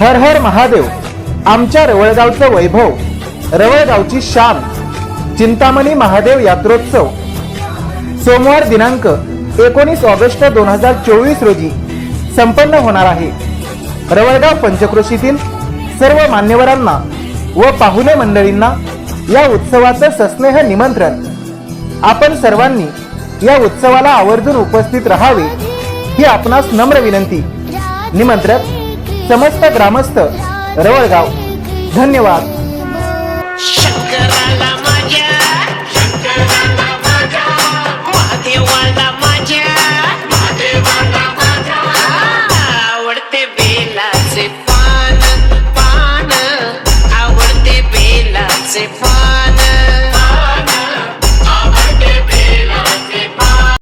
हर हर महादेव आमच्या रवळगावचं वैभव रवळगावची शान चिंतामणी महादेव यात्रोत्सव. सोमवार दिनांक एकोणीस ऑगस्ट दोन हजार चोवीस रोजी संपन्न होणार आहे. रवळगाव पंचक्रोशीतील सर्व मान्यवरांना व पाहुणे मंडळींना या उत्सवाचं सस्नेह निमंत्रण. आपण सर्वांनी या उत्सवाला आवर्जून उपस्थित राहावे ही आपणास नम्र विनंती. निमंत्रक समस्त ग्रामस्थ रवळगाव धन्यवाद.